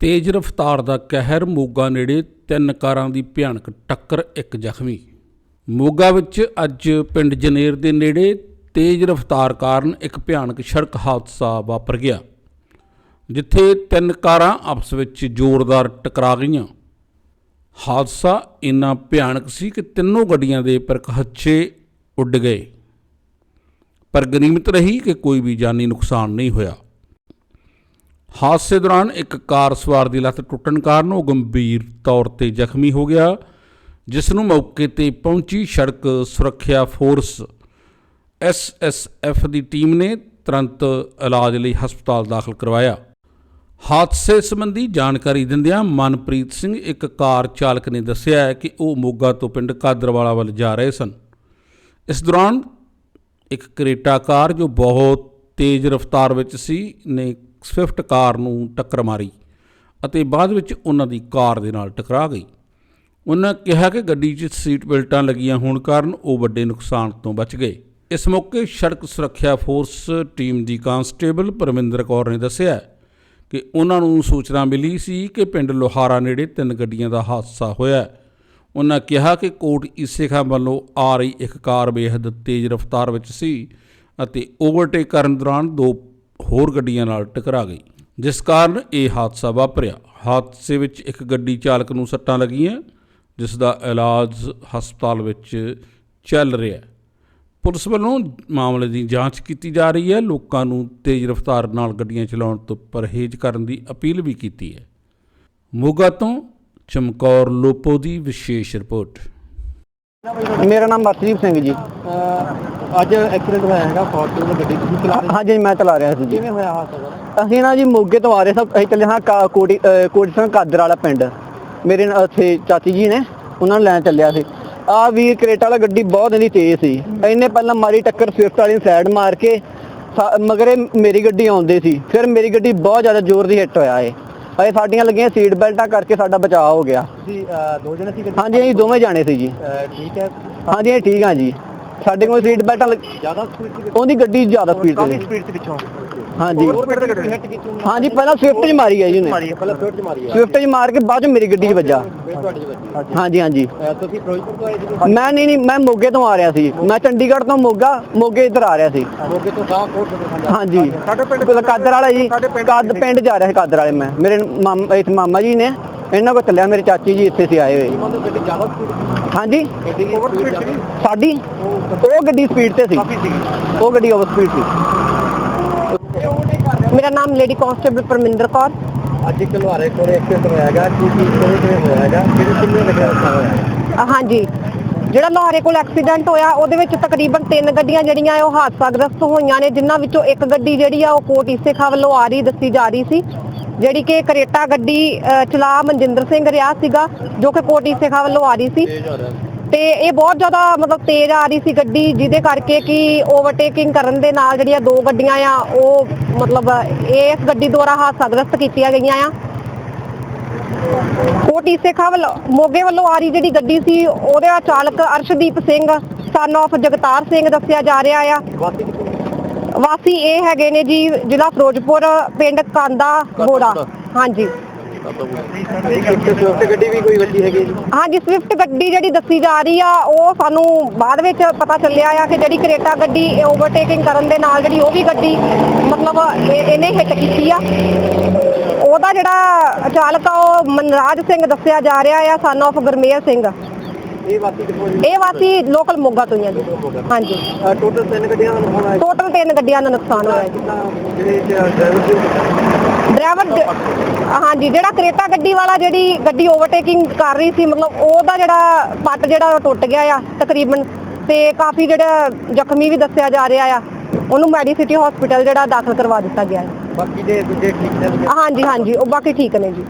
ਤੇਜ਼ ਰਫ਼ਤਾਰ ਦਾ ਕਹਿਰ, ਮੋਗਾ ਨੇੜੇ ਤਿੰਨ ਕਾਰਾਂ ਦੀ ਭਿਆਨਕ ਟੱਕਰ, ਇੱਕ ਜ਼ਖਮੀ। ਮੋਗਾ ਵਿੱਚ ਅੱਜ ਪਿੰਡ ਜਨੇਰ ਦੇ ਨੇੜੇ ਤੇਜ਼ ਰਫ਼ਤਾਰ ਕਾਰਨ ਇੱਕ ਭਿਆਨਕ ਸੜਕ ਹਾਦਸਾ ਵਾਪਰ ਗਿਆ, ਜਿੱਥੇ ਤਿੰਨ ਕਾਰਾਂ ਆਪਸ ਵਿੱਚ ਜ਼ੋਰਦਾਰ ਟਕਰਾ ਗਈਆਂ। ਹਾਦਸਾ ਇੰਨਾ ਭਿਆਨਕ ਸੀ ਕਿ ਤਿੰਨੋਂ ਗੱਡੀਆਂ ਦੇ ਪਰਖੱਚੇ ਉੱਡ ਗਏ, ਪਰ ਗਨੀਮਤ ਰਹੀ ਕਿ ਕੋਈ ਵੀ ਜਾਨੀ ਨੁਕਸਾਨ ਨਹੀਂ ਹੋਇਆ। ਹਾਦਸੇ ਦੌਰਾਨ ਇੱਕ ਕਾਰ ਸਵਾਰ ਦੀ ਲੱਤ ਟੁੱਟਣ ਕਾਰਨ ਉਹ ਗੰਭੀਰ ਤੌਰ ਤੇ ਜ਼ਖਮੀ ਹੋ ਗਿਆ ਜਿਸ ਨੂੰ ਮੌਕੇ ਤੇ ਪਹੁੰਚੀ ਸੜਕ ਸੁਰੱਖਿਆ ਫੋਰਸ ਐਸਐਸਐਫ ਦੀ ਟੀਮ ਨੇ ਤੁਰੰਤ ਇਲਾਜ ਲਈ ਹਸਪਤਾਲ ਦਾਖਲ ਕਰਵਾਇਆ। ਹਾਦਸੇ ਸੰਬੰਧੀ ਜਾਣਕਾਰੀ ਦਿੰਦਿਆਂ ਮਨਪ੍ਰੀਤ ਸਿੰਘ ਇੱਕ ਕਾਰ ਚਾਲਕ ਨੇ ਦੱਸਿਆ ਕਿ ਉਹ ਮੋਗਾ ਤੋਂ ਪਿੰਡ ਕਾਦਰਵਾਲਾ ਵੱਲ ਜਾ ਰਹੇ ਸਨ। ਇਸ ਦੌਰਾਨ ਇੱਕ ਕਰੇਟਾ ਕਾਰ ਜੋ ਬਹੁਤ ਤੇਜ਼ ਰਫ਼ਤਾਰ ਵਿੱਚ ਸੀ ਨੇ ਸਵਿਫਟ ਕਾਰ ਨੂੰ ਟੱਕਰ ਮਾਰੀ ਅਤੇ ਬਾਅਦ ਵਿੱਚ ਉਹਨਾਂ ਦੀ ਕਾਰ ਦੇ ਨਾਲ ਟਕਰਾ ਗਈ। ਉਹਨਾਂ ਕਿਹਾ ਕਿ ਗੱਡੀ 'ਚ ਸੀਟ ਬੈਲਟਾਂ ਲੱਗੀਆਂ ਹੋਣ ਕਾਰਨ ਉਹ ਵੱਡੇ ਨੁਕਸਾਨ ਤੋਂ ਬਚ ਗਏ। ਇਸ ਮੌਕੇ ਸੜਕ ਸੁਰੱਖਿਆ ਫੋਰਸ ਟੀਮ ਦੀ ਕਾਂਸਟੇਬਲ ਪਰਮਿੰਦਰ ਕੌਰ ਨੇ ਦੱਸਿਆ ਕਿ ਉਹਨਾਂ ਨੂੰ ਸੂਚਨਾ ਮਿਲੀ ਸੀ ਕਿ ਪਿੰਡ ਲੋਹਾਰਾ ਨੇੜੇ ਤਿੰਨ ਗੱਡੀਆਂ ਦਾ ਹਾਦਸਾ ਹੋਇਆ। ਉਹਨਾਂ ਕਿਹਾ ਕਿ ਕੋਟ ਈਸੇ ਖਾਂ ਵੱਲੋਂ ਆ ਰਹੀ ਇੱਕ ਕਾਰ ਬੇਹੱਦ ਤੇਜ਼ ਰਫ਼ਤਾਰ ਵਿੱਚ ਸੀ ਅਤੇ ਓਵਰਟੇਕ ਕਰਨ ਦੌਰਾਨ ਦੋ ਹੋਰ ਗੱਡੀਆਂ ਨਾਲ ਟਕਰਾ ਗਈ ਜਿਸ ਕਾਰਨ ਇਹ ਹਾਦਸਾ ਵਾਪਰਿਆ। ਹਾਦਸੇ ਵਿੱਚ ਇੱਕ ਗੱਡੀ ਚਾਲਕ ਨੂੰ ਸੱਟਾਂ ਲੱਗੀਆਂ ਜਿਸ ਦਾ ਇਲਾਜ ਹਸਪਤਾਲ ਵਿੱਚ ਚੱਲ ਰਿਹਾ ਹੈ। ਪੁਲਿਸ ਵੱਲੋਂ ਮਾਮਲੇ ਦੀ ਜਾਂਚ ਕੀਤੀ ਜਾ ਰਹੀ ਹੈ। ਲੋਕਾਂ ਨੂੰ ਤੇਜ਼ ਰਫ਼ਤਾਰ ਨਾਲ ਗੱਡੀਆਂ ਚਲਾਉਣ ਤੋਂ ਪਰਹੇਜ਼ ਕਰਨ ਦੀ ਅਪੀਲ ਵੀ ਕੀਤੀ ਹੈ। ਮੋਗਾ ਤੋਂ ਚਮਕੌਰ ਲੋਪੋ ਦੀ ਵਿਸ਼ੇਸ਼ ਰਿਪੋਰਟ। ਮੇਰਾ ਨਾਮ ਮਰਸ਼ਦੀਪ ਸਿੰਘ ਜੀ। ਅੱਜ ਐਕਸੀਡੈਂਟ ਹੋਇਆ ਹੈਗਾ ਫੋਰਚੂਨਰ ਗੱਡੀ ਤੁਸੀਂ ਚਲਾ ਰਹੇ ਹਾਂਜੀ ਮੈਂ ਚਲਾ ਰਿਹਾ ਸੀ ਜੀ। ਕਿਵੇਂ ਹੋਇਆ ਹਾਦਸਾ ਅਸੀਂ ਨਾ ਜੀ ਮੋਗੇ ਤੋਂ ਆ ਰਹੇ ਸਭ ਅਸੀਂ ਚੱਲੇ ਹਾਂ ਕਾ- ਕੋਟੀ ਅਹ ਕੋਟੀ ਸਿੰਘ ਕਾਦਰ ਵਾਲਾ ਪਿੰਡ। ਮੇਰੇ ਨਾਲ ਉੱਥੇ ਚਾਚੀ ਜੀ ਨੇ ਉਹਨਾਂ ਨੂੰ ਲੈਣ ਚੱਲਿਆ ਸੀ। ਆ ਵੀਰ ਕਰੇਟਾ ਵਾਲਾ ਗੱਡੀ ਬਹੁਤ ਇਹਦੀ ਤੇਜ਼ ਸੀ। ਇਹਨੇ ਪਹਿਲਾਂ ਮਾਰੀ ਟੱਕਰ ਸਵਿਫਟ ਵਾਲੀ ਸਾਈਡ ਮਾਰ ਕੇ ਸਾ- ਮਗਰੇ ਮੇਰੀ ਗੱਡੀ ਆਉਂਦੇ ਸੀ। ਫਿਰ ਮੇਰੀ ਗੱਡੀ ਬਹੁਤ ਜ਼ਿਆਦਾ ਜ਼ੋਰ ਦੀ ਹਿੱਟ ਹੋਇਆ ਏ ਅਏ ਸਾਡੀਆਂ ਲੱਗੀਆਂ ਸੀਟ ਬੈਲਟਾਂ ਕਰਕੇ ਸਾਡਾ ਬਚਾਅ ਹੋ ਗਿਆ। ਤੁਸੀਂ ਅਹ, ਦੋ ਜਣੇ ਸੀ ਗੱਡੀ ਹਾਂਜੀ ਅਸੀਂ ਦੋਵੇਂ ਜਾਣੇ ਸੀ ਜੀ। ਅਹ, ਠੀਕ ਹੈ। ਹਾਂਜੀ ਅਸੀਂ ਠੀਕ ਹਾਂ ਜੀ। ਸਾਡੇ ਕੋਲ ਸੀਟ ਬੈਲਟਾਂ ਜ਼ਿਆਦਾ ਸਪੀਡ ਸੀ ਉਹਦੀ ਗੱਡੀ ਜ਼ਿਆਦਾ ਸਪੀਡ ਤੇ ਸਪੀਡ ਸੀ ਪਿੱਛੋਂ? ਹਾਂਜੀ। ਤੇ। ਹਾਂਜੀ ਪਹਿਲਾਂ ਸਵਿਫਟ 'ਚ ਮਾਰੀ ਹੈ ਜੀ ਉਹਨੇ। ਮਾਰੀ ਹੈ ਪਹਿਲਾਂ ਸਪੀਡ ਚ ਮਾਰੀ ਹੈ ਸਵਿਫਟ 'ਚ ਮਾਰ ਕੇ ਬਾਅਦ 'ਚ ਮੇਰੀ ਗੱਡੀ 'ਚ ਵੱਜਾ। ਹਾਂਜੀ। ਹਾਂਜੀ ਤੁਸੀਂ ਫਿਰੋਜ਼ਪੁਰ ਤੋਂ ਆਏ ਜੀ ਮੈਂ ਨਹੀਂ ਨਹੀਂ ਮੈਂ ਮੋਗੇ ਤੋਂ ਆ ਰਿਹਾ ਸੀ। ਮੈਂ ਚੰਡੀਗੜ੍ਹ ਤੋਂ ਮੋਗਾ ਮੋਗੇ ਇੱਧਰ ਆ ਰਿਹਾ ਸੀ। ਮੋਗੇ ਤੋਂ ਸਾਹ ਕੋਟ ਤੋਂ ਹਾਂਜੀ। ਸਾਡੇ ਪਿੰਡ ਕੋਲ ਕਾਦਰ ਵਾਲਾ ਜੀ ਕਾਦ ਪਿੰਡ ਜਾ ਰਿਹਾ ਸੀ ਕਾਦਰ ਵਾਲੇ ਮੈਂ। ਮੇਰੇ ਮਾਮਾ ਇੱਥੇ ਮਾਮਾ ਜੀ ਨੇ। ਇਹਨਾਂ ਕੋਲ ਚੱਲਿਆ ਮੇਰੇ ਚਾਚੀ ਜੀ ਇੱਥੇ ਸੀ ਆਏ ਹੋਏ। ਹਾਂਜੀ। ਸਾਡੀ? ਉਹ ਗੱਡੀ ਸਪੀਡ ਤੇ ਸੀ। ਉਹ ਗੱਡੀ ਓਵਰ ਸਪੀਡ ਸੀ। ਮੇਰਾ ਨਾਮ ਲੇਡੀ ਕਾਂਸਟੇਬਲ ਪਰਮਿੰਦਰ ਕੌਰ। ਅੱਜ ਇੱਕ ਲੁਹਾਰੇ ਕੋਲ ਐਕਸੀਡੈਂਟ ਹੋਇਆ ਹੈਗਾ ਕੀ ਕੀ ਹੋਇਆ ਹੈਗਾ ਕਿਹੜੇ ਕਿੰਨੇ ਹਾਦਸਾ ਹੋਇਆ। ਹਾਂਜੀ। ਜਿਹੜਾ ਲਾਹੌਰੇ ਕੋਲ ਐਕਸੀਡੈਂਟ ਹੋਇਆ ਉਹਦੇ ਵਿੱਚ ਤਕਰੀਬਨ ਤਿੰਨ ਗੱਡੀਆਂ ਜਿਹੜੀਆਂ ਉਹ ਹਾਦਸਾਗ੍ਰਸਤ ਹੋਈਆਂ ਨੇ ਜਿਨ੍ਹਾਂ ਵਿੱਚੋਂ ਇੱਕ ਗੱਡੀ ਜਿਹੜੀ ਆ ਉਹ ਕੋਟ ਈਸੇ ਖਾਂ ਵੱਲੋਂ ਆ ਰਹੀ ਦੱਸੀ ਜਾ ਰਹੀ ਸੀ। ਜਿਹੜੀ ਕਿ ਕਰੇਟਾ ਗੱਡੀ ਚਲਾ ਮਨਜਿੰਦਰ ਸਿੰਘ ਰਿਹਾ ਸੀਗਾ ਜੋ ਕਿ ਕੋਟ ਈਸੇ ਖਾਂ ਵੱਲੋਂ ਆ ਰਹੀ ਸੀ। ਤੇ ਇਹ ਬਹੁਤ ਜ਼ਿਆਦਾ ਮਤਲਬ ਤੇਜ਼ ਆ ਰਹੀ ਸੀ ਗੱਡੀ ਜਿਹਦੇ ਕਰਕੇ ਕਿ ਓਵਰਟੇਕਿੰਗ ਕਰਨ ਦੇ ਨਾਲ ਜਿਹੜੀਆਂ ਦੋ ਗੱਡੀਆਂ ਆ ਉਹ ਮਤਲਬ ਇਸ ਗੱਡੀ ਦੁਆਰਾ ਹਾਦਸਾਗ੍ਰਸਤ ਕੀਤੀਆਂ ਗਈਆਂ ਆ। ਕੋਟੀ ਸੇਖਾ ਵੱਲੋਂ ਮੋਗੇ ਵੱਲੋਂ ਆ ਰਹੀ ਜਿਹੜੀ ਗੱਡੀ ਸੀ ਉਹਦਾ ਚਾਲਕ ਅਰਸ਼ਦੀਪ ਸਿੰਘ ਸਨ of ਜਗਤਾਰ ਸਿੰਘ ਦੱਸਿਆ ਜਾ ਰਿਹਾ ਆ। ਵਾਸੀ ਇਹ ਹੈਗੇ ਨੇ ਜੀ ਜ਼ਿਲ੍ਹਾ ਫਿਰੋਜ਼ਪੁਰ ਪਿੰਡ ਕਾਂਦਾ ਗੋੜਾ ਹਾਂਜੀ ਸਵਿਫਟ ਗੱਡੀ ਵੀ ਕੋਈ ਵੱਜੀ ਹੈਗੀ ਜੀ ਹਾਂਜੀ ਸਵਿਫਟ ਗੱਡੀ ਜਿਹੜੀ ਦੱਸੀ ਜਾ ਰਹੀ ਆ ਉਹ ਸਾਨੂੰ ਬਾਅਦ ਵਿੱਚ ਪਤਾ ਚੱਲਿਆ ਆ ਕਿ ਜਿਹੜੀ ਕਰੇਟਾ ਗੱਡੀ ਓਵਰਟੇਕਿੰਗ ਕਰਨ ਦੇ ਨਾਲ ਜਿਹੜੀ ਉਹ ਵੀ ਗੱਡੀ ਮਤਲਬ ਇਹ- ਇਹਨੇ ਹਿੱਟ ਕੀਤੀ ਆ। ਉਹਦਾ ਜਿਹੜਾ ਚਾਲਕ ਆ ਉਹ ਮਨਰਾਜ ਸਿੰਘ ਦੱਸਿਆ ਜਾ ਰਿਹਾ ਆ ਸਨ of ਗੁਰਮੇਲ ਸਿੰਘ। ਇਹ ਵਾਸੀ ਕਿੱਥੋਂ ਜੀ ਇਹ ਵਾਸੀ ਲੋਕਲ ਮੋਗਾ ਤੋਂ ਹੀ ਆ ਜੀ। ਹਾਂਜੀ। ਟੋਟਲ ਤਿੰਨ ਗੱਡੀਆਂ ਦਾ ਨੁਕਸਾਨ ਆਇਆ ਟੋਟਲ ਤਿੰਨ ਗੱਡੀਆਂ ਦਾ ਨੁਕਸਾਨ ਹੋਇਆ ਜੀ। ਜਿਹੜੇ ਡਰਾਈਵਰ ਸੀ ਡਰਾਈਵਰ ਹਾਂਜੀ ਜਿਹੜਾ ਕਰੇਟਾ ਗੱਡੀ ਵਾਲਾ ਜਿਹੜੀ ਗੱਡੀ ਓਵਰਟੇਕਿੰਗ ਕਰ ਰਹੀ ਸੀ ਮਤਲਬ ਉਹਦਾ ਜਿਹੜਾ ਪੱਟ ਜਿਹੜਾ ਟੁੱਟ ਗਿਆ ਆ ਤਕਰੀਬਨ ਤੇ ਕਾਫੀ ਜਿਹੜਾ ਜ਼ਖਮੀ ਵੀ ਦੱਸਿਆ ਜਾ ਰਿਹਾ ਆ। ਉਹਨੂੰ ਮੈਡੀਸਿਟੀ ਹਸਪੀਟਲ ਜਿਹੜਾ ਦਾਖਲ ਕਰਵਾ ਦਿੱਤਾ ਗਿਆ ਹੈ ਬਾਕੀ ਦੇ ਦੂਜੇ ਠੀਕ ਨੇ? ਹਾਂਜੀ ਹਾਂਜੀ ਉਹ ਬਾਕੀ ਠੀਕ ਨੇ ਜੀ।